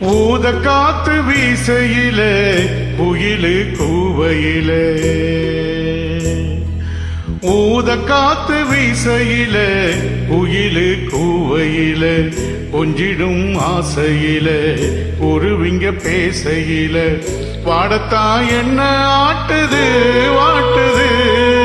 ஊத காத்து வீசையிலே குயிலு கூவையிலே. ஊத காத்து வீசையிலே குயிலு கூவையிலே. கொஞ்சிடும் ஆசையிலே உருவிங்க பேசையிலே. வாடத்தான் என்ன ஆட்டுது வாட்டுது?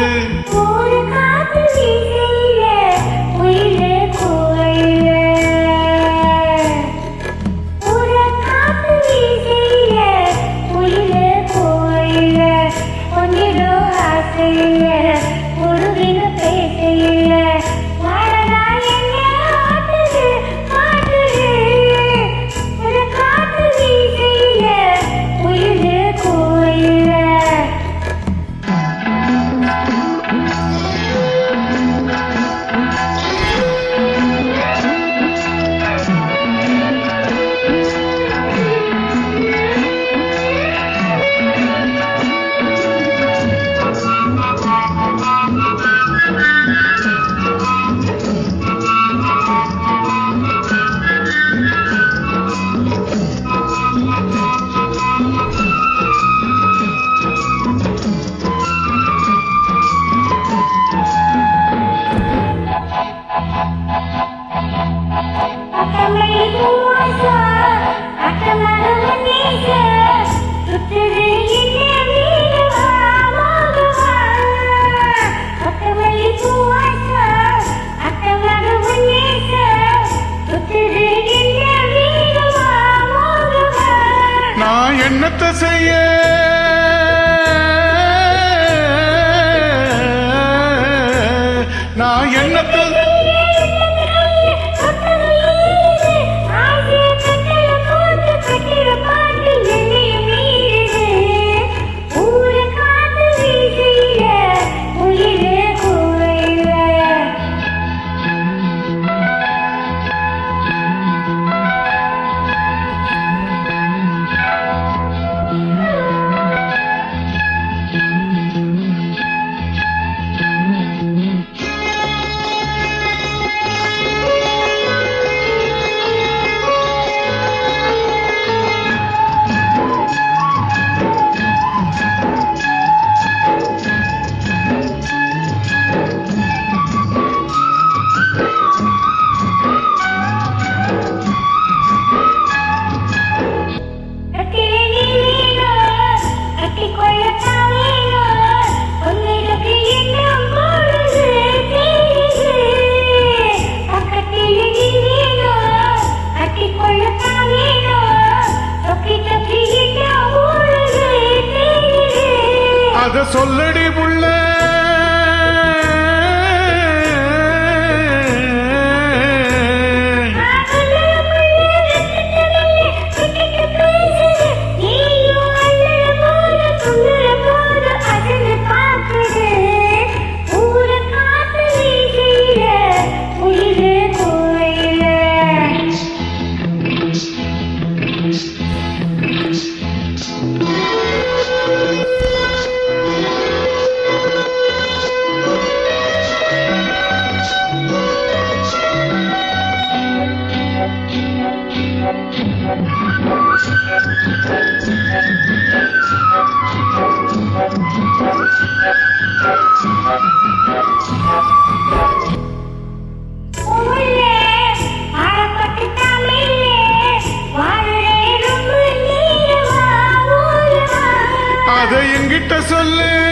நான் என்னத்த செய்ய? நான் என்னத்த அத சொல்லடி புள்ள. te solé